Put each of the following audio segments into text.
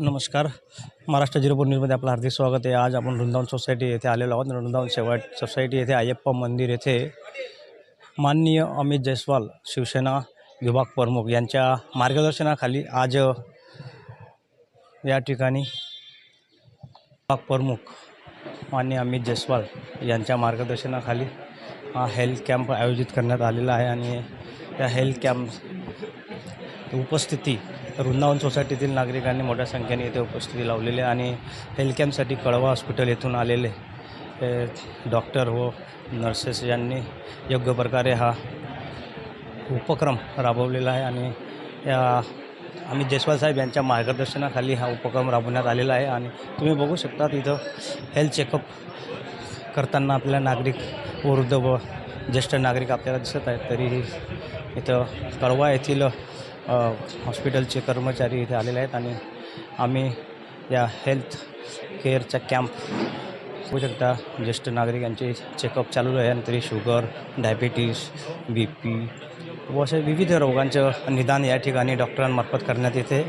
नमस्कार. महाराष्ट्र झिरो न्यूजमध्ये आपलं हार्दिक स्वागत आहे. आज आपण वृंदावन सोसायटी येथे आलेलो आहोत. वृंदावन सेवा सोसायटी येथे अय्यप्पा मंदिर येथे माननीय अमित जयस्वाल शिवसेना विभाग प्रमुख यांच्या मार्गदर्शनाखाली आज या ठिकाणी विभाग प्रमुख माननीय अमित जयस्वाल यांच्या मार्गदर्शनाखाली हा हेल्थ कॅम्प आयोजित करण्यात आलेला आहे. आणि या हेल्थ कॅम्प उपस्थिती. वृंदावन सोसायटीतील नागरिकांनी मोठ्या संख्येने इथे उपस्थिती लावलेली आहे आणि हेल्थ कॅम्पसाठी कळवा हॉस्पिटल येथून आलेले डॉक्टर व नर्सेस यांनी योग्य प्रकारे हा उपक्रम राबवलेला आहे आणि या आम्ही जयस्वाल साहेब यांच्या मार्गदर्शनाखाली हा उपक्रम राबवण्यात आलेला आहे आणि तुम्ही बघू शकता इथं हेल्थ चेकअप करताना आपल्या नागरिक वृद्ध व ज्येष्ठ नागरिक आपल्याला दिसत आहेत. तरीही इथं कळवा येथील हॉस्पिटलचे कर्मचारी इथे आलेले आहेत आणि आम्ही या हेल्थ केअरचा कॅम्प होऊ शकता. ज्येष्ठ नागरिकांचे चेकअप चालू आहे आणि तरी शुगर डायबिटीस बी पी व अशा विविध रोगांचं निदान या ठिकाणी डॉक्टरांमार्फत करण्यात येते.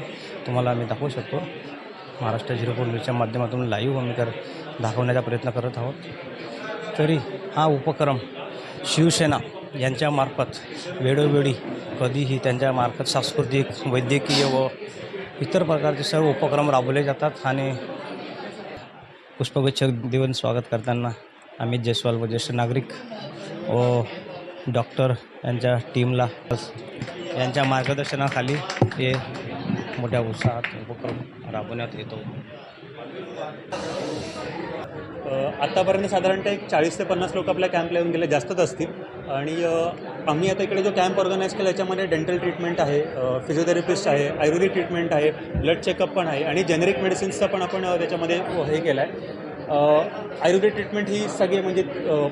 तुम्हाला आम्ही दाखवू शकतो. महाराष्ट्र झिरो फोर न्यूजच्या माध्यमातून लाईव्ह आम्ही कर दाखवण्याचा प्रयत्न करत आहोत. तरी हा उपक्रम शिवसेना यांच्यामार्फत वेळोवेळी कधीही त्यांच्यामार्फत सांस्कृतिक वैद्यकीय व इतर प्रकारचे सर्व उपक्रम राबवले जातात आणि पुष्पगुच्छ देऊन स्वागत करताना अमित जयस्वाल व ज्येष्ठ नागरिक व डॉक्टर यांच्या टीमला यांच्या मार्गदर्शनाखाली हे मोठ्या उत्साहात उपक्रम राबवण्यात येतो. आत्तापर्यंत साधारणतः एक चाळीस ते पन्नास लोक आपल्या कॅम्पला येऊन गेले. जास्तच असतील. आणि आम्ही आता इकडे जो कॅम्प ऑर्गनाईज केला याच्यामध्ये डेंटल ट्रीटमेंट आहे फिजिओथेरपिस्ट आहे आयुर्वेदिक ट्रीटमेंट आहे ब्लड चेकअप पण आहे आणि जेनेरिक मेडिसिन्सचा पण आपण त्याच्यामध्ये हे केलं आहे आयुर्वेदिक ट्रीटमेंट ही सगळी म्हणजे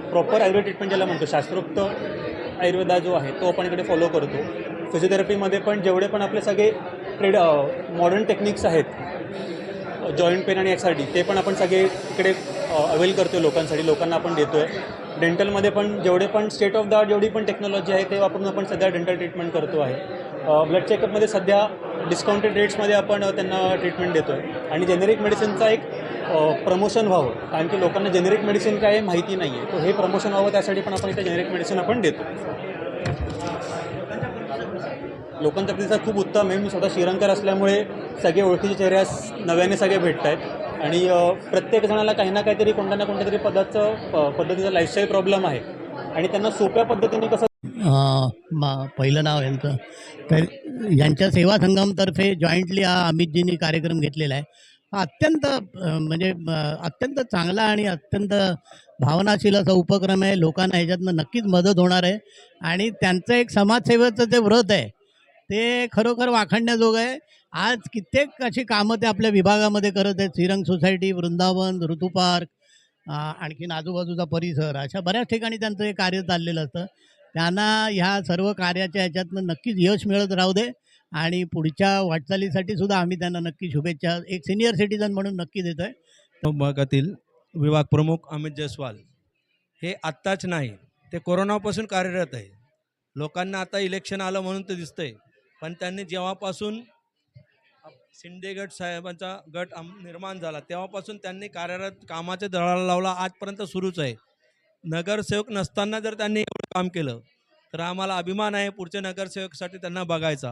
प्रॉपर आयुर्वेद ट्रीटमेंट ज्याला म्हणतो शास्त्रोक्त आयुर्वेदा जो आहे तो आपण इकडे फॉलो करतो. फिजिओथेरपीमध्ये पण जेवढे पण आपले सगळे ट्रेड मॉडर्न टेक्निक्स आहेत जॉईंट पेन आणि एक्सआरटी ते पण आपण सगळे इकडे अवेल करतो आहे लोकांसाठी. लोकांना आपण देतो आहे डेंटलमध्ये पण जेवढे पण स्टेट ऑफ द आर्ट जेवढी पण टेक्नॉलॉजी आहे ते वापरून आपण सध्या डेंटल ट्रीटमेंट करतो आहे. ब्लड चेकअपमध्ये सध्या डिस्काउंटेड रेट्समध्ये आपण त्यांना ट्रीटमेंट देतो आहे आणि जेनेरिक मेडिसिनचा एक प्रमोशन व्हावं. कारण की लोकांना जेनेरिक मेडिसिन काय माहिती नाही आहे तर हे प्रमोशन व्हावं त्यासाठी पण आपण इथे जेनेरिक मेडिसिन आपण देतो लोकांचा प्रतिसाद खूप उत्तम आहे. मी स्वतः श्रीरंकर असल्यामुळे सगळे ओळखीचे चेहरे नव्याने सगळे भेटत आहेत आणि प्रत्येक जणाला काही ना काहीतरी कोणत्या ना कोणत्या तरी पदाचं पद्धतीचा लाईफस्टाईल प्रॉब्लेम आहे. आणि त्यांना सोप्या पद्धतीने कसं मा पहिलं नाव यांचं. तर यांच्या सेवा संगमतर्फे जॉईंटली हा अमितजींनी कार्यक्रम घेतलेला आहे. हा अत्यंत म्हणजे अत्यंत चांगला आणि अत्यंत भावनाशील असा उपक्रम आहे. लोकांना ह्याच्यातनं नक्कीच मदत होणार आहे. आणि त्यांचं एक समाजसेवेचं जे व्रत आहे ते खरोखर वाखाणण्याजोगं आहे. आज कित्येक अशी कामं ते आपल्या विभागामध्ये करत आहेत. श्रीरंग सोसायटी वृंदावन ऋतू पार्क आणखीन आजूबाजूचा परिसर अशा बऱ्याच ठिकाणी त्यांचं हे कार्य चाललेलं असतं. त्यांना ह्या सर्व कार्याच्या ह्याच्यातनं नक्कीच यश मिळत राहू दे आणि पुढच्या वाटचालीसाठी सुद्धा आम्ही त्यांना नक्की शुभेच्छा एक सिनियर सिटीजन म्हणून नक्की देतोय. विभागातील विभाग प्रमुख अमित जयस्वाल हे आत्ताच नाही ते कोरोनापासून कार्यरत आहे. लोकांना आता इलेक्शन आलं म्हणून ते दिसतंय पण त्यांनी जेव्हापासून शिंदे गट साहेबांचा गट आम- निर्माण झाला. तेव्हापासून त्यांनी कार्यरत कामाचे दळाला लावला. आजपर्यंत सुरूच आहे. नगरसेवक नसताना जर त्यांनी एवढं काम केलं तर आम्हाला अभिमान आहे पुढच्या नगरसेवकसाठी त्यांना बघायचा.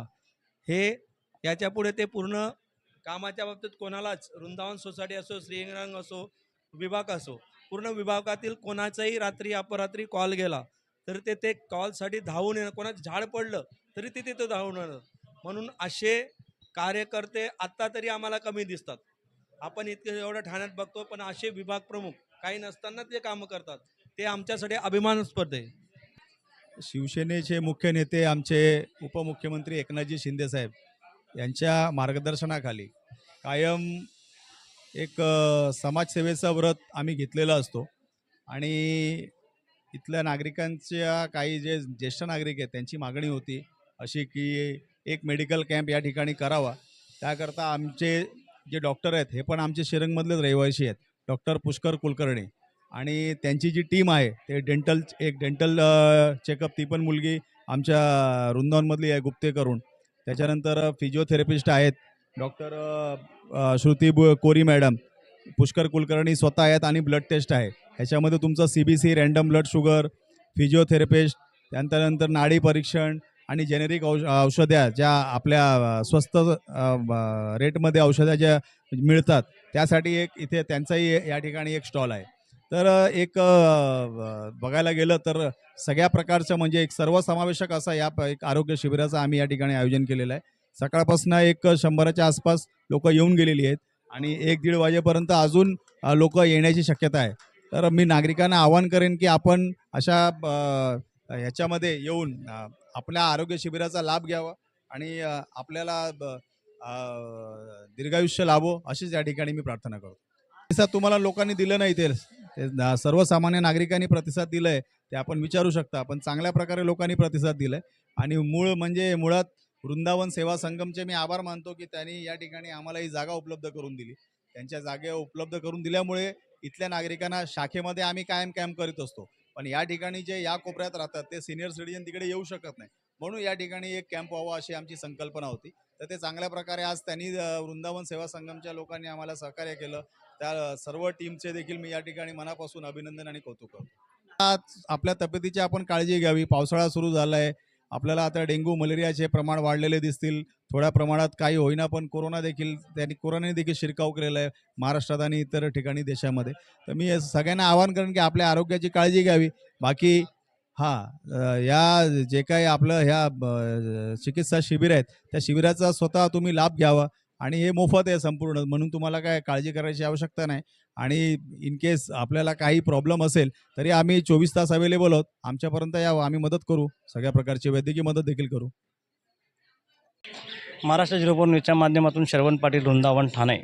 हे याच्यापुढे ते पूर्ण कामाच्या बाबतीत कोणालाच वृंदावन सोसायटी असो श्रीरंग असो विभाग असो पूर्ण विभागातील कोणाचाही रात्री अपरात्री कॉल गेला तर ते ते कॉलसाठी धावून येणं कोणाचं झाड पडलं तरी ते तिथं धावून येणं. म्हणून असे कार्यकर्ते आत्ता तरी आम्हाला कमी दिसतात. आपण इतके एवढं ठाण्यात बघतो पण असे विभाग प्रमुख काही नसताना ते कामं करतात. ते आमच्यासाठी अभिमानास्पद आहे शिवसेनेचे मुख्य नेते आमचे उपमुख्यमंत्री एकनाथजी शिंदेसाहेब यांच्या मार्गदर्शनाखाली कायम एक समाजसेवेचा व्रत आम्ही घेतलेला असतो. आणि इथल्या नागरिकांच्या काही जे ज्येष्ठ नागरिक आहेत त्यांची मागणी होती अशी की एक मेडिकल कॅम्प या ठिकाणी करावा. त्याकरता आमचे जे डॉक्टर आहेत हे पण आमचे शिरंगमधलेच रहिवासी आहेत डॉक्टर पुष्कर कुलकर्णी. आणि त्यांची जी टीम आहे ते डेंटल एक डेंटल चेकअप ती पण मुलगी आमच्या वृंदावनमधली आहे गुप्ते करून. त्याच्यानंतर फिजिओथेरपिस्ट आहेत डॉक्टर श्रुती बु कोरी मॅडम. पुष्कर कुलकर्णी स्वतः आहेत आणि ब्लड टेस्ट आहे. ह्याच्यामध्ये तुमचं C B C random blood sugar physiotherapist त्यानंतर नंतर नाडी परीक्षण आणि जेनेरिक औष औषध्या ज्या आपल्या स्वस्त रेटमध्ये औषध्या ज्या मिळतात त्यासाठी एक इथे त्यांचाही या ठिकाणी एक स्टॉल आहे. तर एक ब- बघायला गेलं तर सगळ्या प्रकारचं म्हणजे एक सर्वसमावेशक असा या प- एक आरोग्य शिबिराचं आम्ही या ठिकाणी आयोजन केलेलं आहे. सकाळपासून एक शंभराच्या आसपास लोक येऊन गेलेली आहेत आणि एक दीड वाजेपर्यंत अजून लोक येण्याची शक्यता आहे. तर मी नागरिकांना आवाहन करेन की आपण अशा ह्याच्यामध्ये येऊन आपल्या आरोग्य शिबिराचा लाभ घ्यावा आणि आपल्याला ब- दीर्घायुष्य लाभो अशीच या ठिकाणी मी प्रार्थना करतो. प्रतिसाद तुम्हाला लोकांनी दिलं नाही ते सर्वसामान्य नागरिकांनी प्रतिसाद दिलाय ते आपण विचारू शकता पण चांगल्या प्रकारे लोकांनी प्रतिसाद दिलाय. आणि मूळ म्हणजे मुळात वृंदावन सेवा संगमचे मी आभार मानतो की त्यांनी या ठिकाणी आम्हाला ही जागा उपलब्ध करून दिली. त्यांच्या जागे उपलब्ध करून दिल्यामुळे इथल्या नागरिकांना शाखेमध्ये आम्ही कायम कॅम्प करीत असतो. पण या ठिकाणी जे या कोपऱ्यात राहतात ते सिनियर सिटीजन तिकडे येऊ शकत नाही. म्हणून या ठिकाणी एक कॅम्प व्हावा अशी आमची संकल्पना होती. तर ते चांगल्या प्रकारे आज त्यांनी वृंदावन सेवा संगमच्या लोकांनी आम्हाला सहकार्य केलं. त्या सर्व टीमचे देखील मी या ठिकाणी मनापासून अभिनंदन आणि कौतुक करतो. आज आपल्या तब्येतीची आपण काळजी घ्यावी. पावसाळा सुरू झाला आहे आपल्याला आता डेंग्यू मलेरियाचे प्रमाण वाढलेले दिसतील. थोड्या प्रमाणात काही होईना पण कोरोना देखील त्यांनी कोरोनाने देखील शिरकाव केलेला आहे महाराष्ट्रात आणि इतर ठिकाणी देशामध्ये. तर मी सगळ्यांना आवाहन करेन की आपल्या आरोग्याची काळजी घ्यावी. बाकी हां या जे काही आपलं ह्या ब- चिकित्सा शिबिर आहेत त्या शिबिराचा स्वतः तुम्ही लाभ घ्यावा. आणि हे मोफत आहे संपूर्ण. म्हणून तुम्हाला काय काळजी करायची आवश्यकता नाही. आणि इन केस आपल्याला काही प्रॉब्लेम असेल तरी आम्ही चोवीस तास अवेलेबल आहोत. आमच्यापर्यंत यावं. आम्ही मदत करू. सगळ्या प्रकारची वैद्यकीय मदत देखील करू. महाराष्ट्र झिरो न्यूजच्या माध्यमातून श्रवण पाटील वृंदावन ठाणे.